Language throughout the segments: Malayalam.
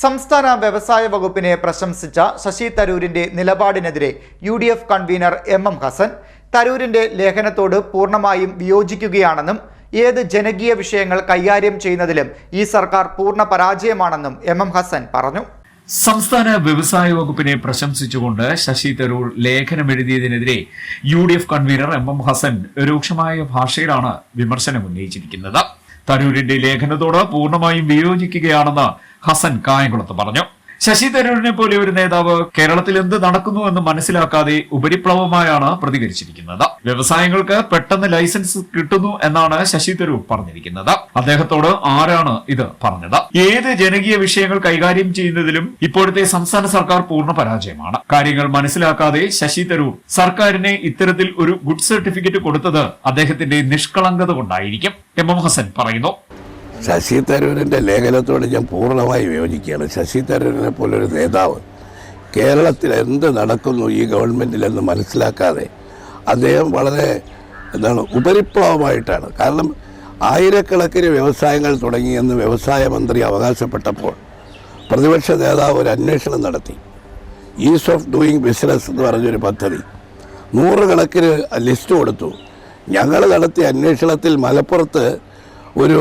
സംസ്ഥാന വ്യവസായ വകുപ്പിനെ പ്രശംസിച്ച ശശി തരൂരിന്റെ നിലപാടിനെതിരെ U D F convener M M Hasan തരൂരിന്റെ ലേഖനത്തോട് പൂർണമായും വിയോജിക്കുകയാണെന്നും ഏത് ജനകീയ വിഷയങ്ങൾ കൈകാര്യം ചെയ്യുന്നതിലും ഈ സർക്കാർ പൂർണ പരാജയമാണെന്നും എം എം ഹസൻ പറഞ്ഞു. സംസ്ഥാന വ്യവസായ വകുപ്പിനെ പ്രശംസിച്ചുകൊണ്ട് ശശി തരൂർ ലേഖനം എഴുതിയതിനെതിരെ U D F convener M M Hasan രൂക്ഷമായ ഭാഷയിലാണ് വിമർശനം ഉന്നയിച്ചിരിക്കുന്നത് തരൂരിന്റെ ലേഖനത്തോട് പൂർണമായും വിയോജിക്കുകയാണെന്ന് ഹസൻ കായംകുളത്ത് പറഞ്ഞു. ശശി തരൂരിനെ പോലെ ഒരു നേതാവ് കേരളത്തിൽ എന്ത് നടക്കുന്നു എന്ന് മനസ്സിലാക്കാതെ ഉപരിപ്ലവമായാണ് പ്രതികരിച്ചിരിക്കുന്നത്. വ്യവസായങ്ങൾക്ക് പെട്ടെന്ന് ലൈസൻസ് കിട്ടുന്നു എന്നാണ് ശശി തരൂർ പറഞ്ഞിരിക്കുന്നത്. അദ്ദേഹത്തോട് ആരാണ് ഇത് പറഞ്ഞത്? ഏത് ജനകീയ വിഷയങ്ങൾ കൈകാര്യം ചെയ്യുന്നതിലും ഇപ്പോഴത്തെ സംസ്ഥാന സർക്കാർ പൂർണ പരാജയമാണ്. കാര്യങ്ങൾ മനസ്സിലാക്കാതെ ശശി തരൂർ സർക്കാരിനെ ഇത്തരത്തിൽ ഒരു ഗുഡ് സർട്ടിഫിക്കറ്റ് കൊടുത്തത് അദ്ദേഹത്തിന്റെ നിഷ്കളങ്കത കൊണ്ടായിരിക്കും. എം എം ഹസൻ പറയുന്നു. ശശി തരൂരിന്റെ ലേഖനത്തോട് ഞാൻ പൂർണമായി വിയോജിക്കുകയാണ് ശശി തരൂരിനെ പോലൊരു നേതാവ് കേരളത്തിൽ എന്ത് നടക്കുന്നു ഈ ഗവൺമെന്റിലെന്ന് മനസ്സിലാക്കാതെ അദ്ദേഹം വളരെ എന്താണ് ഉപരിപ്ലവമായിട്ടാണ്. കാരണം ആയിരക്കണക്കിന് വ്യവസായങ്ങൾ തുടങ്ങിയെന്ന് വ്യവസായ മന്ത്രി അവകാശപ്പെട്ടപ്പോൾ പ്രതിപക്ഷ നേതാവ് ഒരു അന്വേഷണം നടത്തി. ഈസ് ഓഫ് ഡൂയിങ് ബിസിനസ് എന്ന് പറഞ്ഞൊരു പദ്ധതി. നൂറുകണക്കിന് ലിസ്റ്റ് കൊടുത്തു. ഞങ്ങൾ നടത്തിയ അന്വേഷണത്തിൽ മലപ്പുറത്ത് ഒരു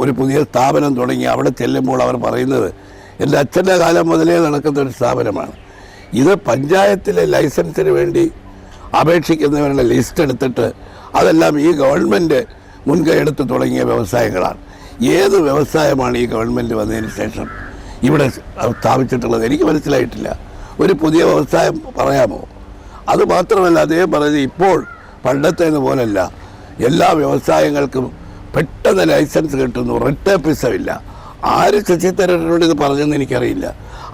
ഒരു പുതിയ സ്ഥാപനം തുടങ്ങി. അവിടെ ചെല്ലുമ്പോൾ അവർ പറയുന്നത് എന്റെ അച്ഛന്റെ കാലം മുതലേ നടക്കുന്ന ഒരു സ്ഥാപനമാണ്. ഇത് പഞ്ചായത്തിലെ ലൈസൻസിന് വേണ്ടി അപേക്ഷിക്കുന്നവരുടെ ലിസ്റ്റ് എടുത്തിട്ട് അതെല്ലാം ഈ ഗവൺമെന്റ് മുൻകൈ എടുത്ത് തുടങ്ങിയ വ്യവസായങ്ങളാണ്. ഏത് വ്യവസായമാണ് ഈ ഗവൺമെന്റ് വന്നതിന് ശേഷം ഇവിടെ സ്ഥാപിച്ചിട്ടുള്ളത്? എനിക്ക് മനസ്സിലായിട്ടില്ല. ഒരു പുതിയ വ്യവസായം പറയാമോ? അത് മാത്രമല്ല അദ്ദേഹം പറഞ്ഞത് ഇപ്പോൾ പണ്ടത്തേതുപോലല്ല. എല്ലാ വ്യവസായങ്ങൾക്കും പെട്ടെന്ന് ലൈസൻസ് കിട്ടുന്നു റിട്ടേപ്പിസമില്ല ആര് ശശി തരൂരിനോട് ഇത് പറഞ്ഞെന്ന് എനിക്കറിയില്ല.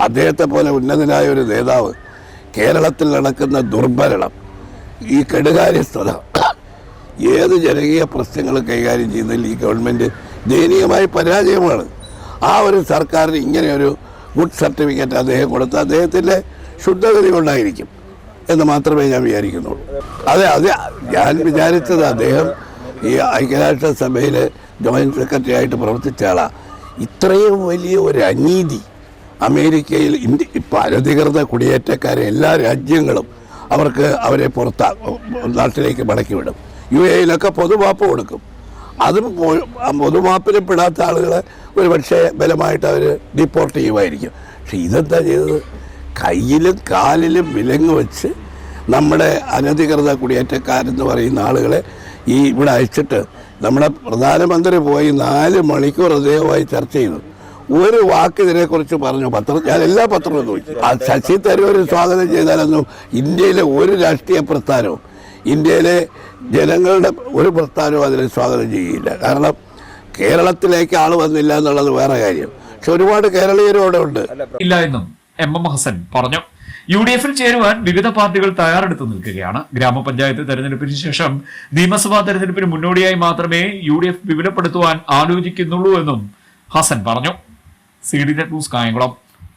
അദ്ദേഹത്തെ പോലെ ഉന്നതനായ ഒരു നേതാവ് കേരളത്തിൽ നടക്കുന്ന ദുർഭരണം ഈ കെടുകാര്യസ്ഥത ഏത് ജനകീയ പ്രശ്നങ്ങൾ കൈകാര്യം ചെയ്യുന്നതിൽ ഈ ഗവൺമെന്റ് ദയനീയമായ പരാജയമാണ്. ആ ഒരു സർക്കാരിന് ഇങ്ങനെ ഒരു ഗുഡ് സർട്ടിഫിക്കറ്റ് അദ്ദേഹം കൊടുത്ത് അദ്ദേഹത്തിന്റെ ശുദ്ധഗതി കൊണ്ടായിരിക്കും എന്ന് മാത്രമേ ഞാൻ വിചാരിക്കുന്നുള്ളൂ. അതെ അതെ ഞാൻ വിചാരിച്ചത് അദ്ദേഹം ഈ ഐക്യരാഷ്ട്ര സഭയിലെ ജോയിന്റ് സെക്രട്ടറി ആയിട്ട് പ്രവർത്തിച്ച ആളാണ് ഇത്രയും വലിയ ഒരു അനീതി അമേരിക്കയിൽ ഇന്ത്യ ഇപ്പം അനധികൃത കുടിയേറ്റക്കാരെ എല്ലാ രാജ്യങ്ങളും അവർക്ക് അവരെ പുറത്താ നാട്ടിലേക്ക് മടക്കി വിടും. യു എയിലൊക്കെ പൊതുമാപ്പ് കൊടുക്കും. അതും പൊതുവാപ്പിൽ പെടാത്ത ആളുകളെ ഒരു പക്ഷേ ബലമായിട്ട് അവർ ഡിപ്പോർട്ട് ചെയ്യുമായിരിക്കും. പക്ഷെ ഇതെന്താ ചെയ്തത്? കയ്യിലും കാലിലും വിലങ്ങ് വെച്ച് നമ്മുടെ അനധികൃത കുടിയേറ്റക്കാരെന്ന് പറയുന്ന ആളുകളെ ഈ ഇവിടെ അയച്ചിട്ട് നമ്മുടെ പ്രധാനമന്ത്രി പോയി നാല് മണിക്കൂർ അദ്ദേഹവുമായി ചർച്ച ചെയ്തു. ഒരു വാക്ക് ഇതിനെക്കുറിച്ച് പറഞ്ഞു. പത്രം ഞാൻ എല്ലാ പത്രവും നോക്കി ശശി തരൂർ സ്വാഗതം ചെയ്താലൊന്നും ഇന്ത്യയിലെ ഒരു രാഷ്ട്രീയ പ്രസ്ഥാനവും ഇന്ത്യയിലെ ജനങ്ങളുടെ ഒരു പ്രസ്ഥാനവും അതിനെ സ്വാഗതം ചെയ്യില്ല കാരണം കേരളത്തിലേക്ക് ആൾ വന്നില്ല എന്നുള്ളത് വേറെ കാര്യം. പക്ഷെ ഒരുപാട് കേരളീയരും അവിടെ ഉണ്ട്. ഇല്ല എന്നും എം എം ഹസൻ പറഞ്ഞു. യു ഡി എഫിൽ ചേരുവാൻ വിവിധ പാർട്ടികൾ തയ്യാറെടുത്ത് നിൽക്കുകയാണ്. ഗ്രാമപഞ്ചായത്ത് തെരഞ്ഞെടുപ്പിന് ശേഷം നിയമസഭാ തെരഞ്ഞെടുപ്പിന് മുന്നോടിയായി മാത്രമേ യു ഡി എഫ് വിപുലപ്പെടുത്തുവാൻ ആലോചിക്കുന്നുള്ളൂ എന്നും ഹസൻ പറഞ്ഞു. C D news Kayamkulam.